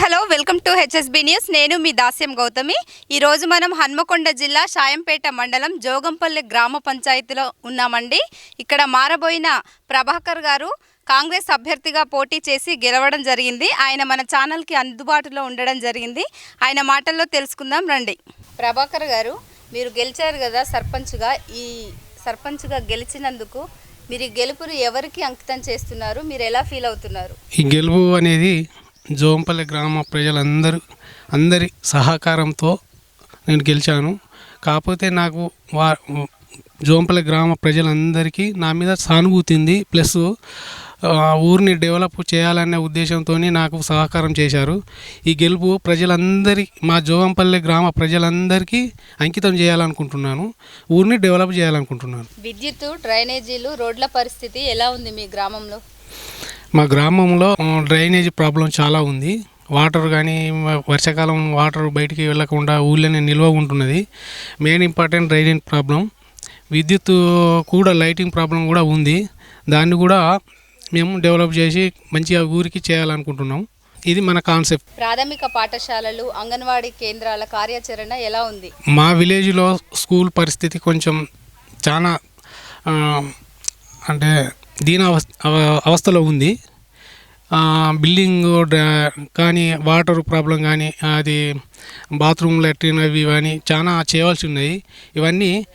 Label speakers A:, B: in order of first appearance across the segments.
A: Hello welcome to HSB news. నేను మీ దాస్యం గౌతమి. ఈరోజు మనం హన్మకొండ జిల్లా షాయంపేట మండలం జోగంపల్లి గ్రామ పంచాయతీలో ఉన్నామండి. ఇక్కడ మారబోయిన ప్రభాకర్ గారు కాంగ్రెస్ అభ్యర్థిగా పోటీ చేసి గెలవడం జరిగింది. ఆయన మన ఛానల్కి అందుబాటులో ఉండడం జరిగింది. ఆయన మాటల్లో తెలుసుకుందాం రండి. ప్రభాకర్ గారు మీరు గెలిచారు కదా సర్పంచ్గా. ఈ సర్పంచ్గా గెలిచినందుకు మీరు గెలుపును ఎవరికి అంకితం చేస్తున్నారు? మీరు ఎలా ఫీల్ అవుతున్నారు?
B: ఈ గెలుపు అనేది జోంపల్లి గ్రామ ప్రజలందరూ అందరి సహకారంతో నేను గెలిచాను. కాకపోతే నాకు వా జోంపల్లి గ్రామ ప్రజలందరికీ నా మీద సానుభూతి ఉంది. ప్లస్ ఆ, ఊరిని డెవలప్ చేయాలనే ఉద్దేశంతో నాకు సహకారం చేశారు. ఈ గెలుపు ప్రజలందరి మా జోగంపల్లి గ్రామ ప్రజలందరికీ అంకితం చేయాలనుకుంటున్నాను. ఊరిని డెవలప్ చేయాలనుకుంటున్నాను.
A: విద్యుత్ డ్రైనేజీలు రోడ్ల పరిస్థితి ఎలా ఉంది మీ గ్రామంలో?
B: మా గ్రామంలో డ్రైనేజ్ ప్రాబ్లం చాలా ఉంది. వాటర్ కానీ వర్షాకాలం వాటర్ బయటికి వెళ్ళకుండా ఊళ్ళోనే నిల్వ ఉంటున్నది. Main important drainage problem. విద్యుత్ కూడా లైటింగ్ ప్రాబ్లం కూడా ఉంది. దాన్ని కూడా మేము డెవలప్ చేసి మంచిగా ఊరికి చేయాలనుకుంటున్నాం. ఇది మన కాన్సెప్ట్.
A: ప్రాథమిక పాఠశాలలు అంగన్వాడీ కేంద్రాల కార్యాచరణ ఎలా ఉంది?
B: మా విలేజ్లో స్కూల్ పరిస్థితి కొంచెం చాలా అంటే దీని అవస్థ అవ- అవస్థలో ఉంది. బిల్డింగ్ కానీ వాటర్ ప్రాబ్లం కానీ అది బాత్రూమ్ లెట్రిన్ అవి కానీ చాలా చేయవలసి ఉన్నాయి. ఇవన్నీ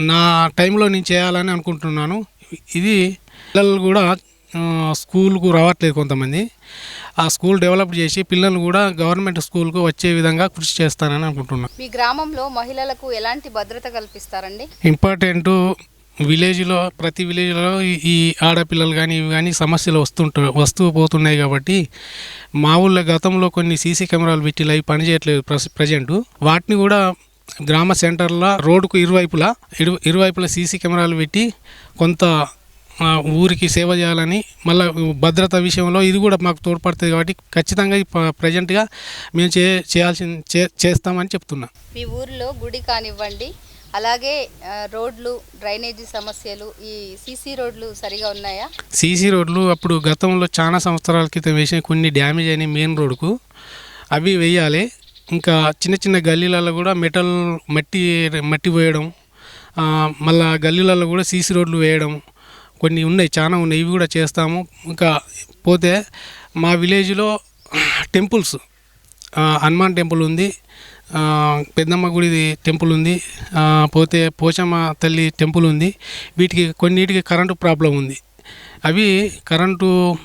B: నా టైంలో నేను చేయాలని అనుకుంటున్నాను. ఇది పిల్లలు కూడా స్కూల్కు రావట్లేదు కొంతమంది. ఆ స్కూల్ డెవలప్ చేసి పిల్లలు కూడా గవర్నమెంట్ స్కూల్కు వచ్చే విధంగా కృషి చేస్తానని అనుకుంటున్నాను
A: మీ గ్రామంలో మహిళలకు ఎలాంటి భద్రత కల్పిస్తారండి?
B: ఇంపార్టెంట్ విలేజ్లో ప్రతి విలేజ్లో ఈ- ఆడపిల్లలు కానీ ఇవి కానీ సమస్యలు వస్తుంట వస్తూ పోతున్నాయి కాబట్టి మా ఊళ్ళో గతంలో కొన్ని సీసీ కెమెరాలు పెట్టి అవి పనిచేయట్లేదు ప్రస్ ప్రజెంట్. వాటిని కూడా గ్రామ సెంటర్లో రోడ్డుకు ఇరువైపులా ఇరు ఇరువైపులా సీసీ కెమెరాలు పెట్టి కొంత ఊరికి సేవ చేయాలని మళ్ళీ భద్రత విషయంలో ఇది కూడా మాకు తోడ్పడుతుంది కాబట్టి ఖచ్చితంగా ప్రజెంట్గా మేము చే చేయాల్సిన చే చేస్తామని చెప్తున్నా.
A: మీ ఊరిలో గుడి కానివ్వండి అలాగే రోడ్లు డ్రైనేజీ సమస్యలు ఈ సీసీ రోడ్లు సరిగా ఉన్నాయా?
B: సీసీ రోడ్లు అప్పుడు గతంలో చాలా సంవత్సరాల క్రితం వేసిన కొన్ని డ్యామేజ్ అయినాయి మెయిన్ రోడ్కు అవి వేయాలి. ఇంకా చిన్న చిన్న గల్లీలలో కూడా మెటల్ మట్టి మట్టి వేయడం మళ్ళా గల్లీలలో కూడా సీసీ రోడ్లు వేయడం కొన్ని ఉన్నాయి చాలా ఉన్నాయి. ఇవి కూడా చేస్తాము. ఇంకా పోతే మా విలేజ్లో టెంపుల్స్ హనుమాన్ టెంపుల్ ఉంది. పెద్దమ్మ గుడి టెంపుల్ ఉంది. ఆ, పోతే పోచమ్మ తల్లి టెంపుల్ ఉంది. వీటికి కొన్నిటికి కరెంటు ప్రాబ్లం ఉంది. అవి కరెంటు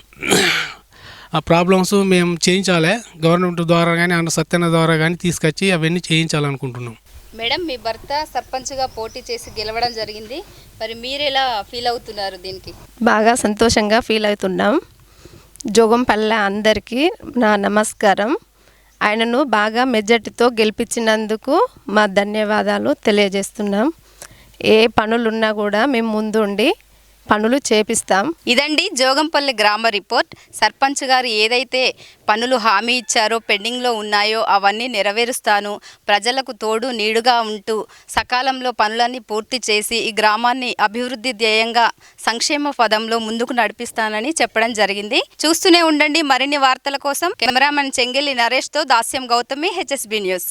B: ఆ ప్రాబ్లమ్స్ మేము చేయించాలి. గవర్నమెంట్ ద్వారా కానీ అన్న సత్యన ద్వారా కానీ తీసుకొచ్చి అవన్నీ చేయించాలనుకుంటున్నాం.
A: మేడం మీ భర్త సర్పంచ్గా పోటీ చేసి గెలవడం జరిగింది. మరి మీరు ఎలా ఫీల్ అవుతున్నారు దీనికి?
C: బాగా సంతోషంగా ఫీల్ అవుతున్నాం. జోగంపల్లె అందరికీ నా నమస్కారం. ఆయనను బాగా మెజార్టీతో గెలిపించినందుకు మా ధన్యవాదాలు తెలియజేస్తున్నాం. ఏ పనులున్నా కూడా మేము ముందుండి పనులు చేపిస్తాం.
A: ఇదండి జోగంపల్లి గ్రామ రిపోర్ట్. సర్పంచ్ గారు ఏదైతే పనులు హామీ ఇచ్చారో పెండింగ్లో ఉన్నాయో అవన్నీ నెరవేరుస్తాను. ప్రజలకు తోడు నీడుగా ఉంటూ సకాలంలో పనులన్నీ పూర్తి చేసి ఈ గ్రామాన్ని అభివృద్ధి ధ్యేయంగా సంక్షేమ పదంలో ముందుకు నడిపిస్తానని చెప్పడం జరిగింది. చూస్తూనే ఉండండి మరిన్ని వార్తల కోసం కెమెరామెన్ చెంగిల్లి నరేష్తో దాస్యం గౌతమి హెచ్ఎస్బి న్యూస్.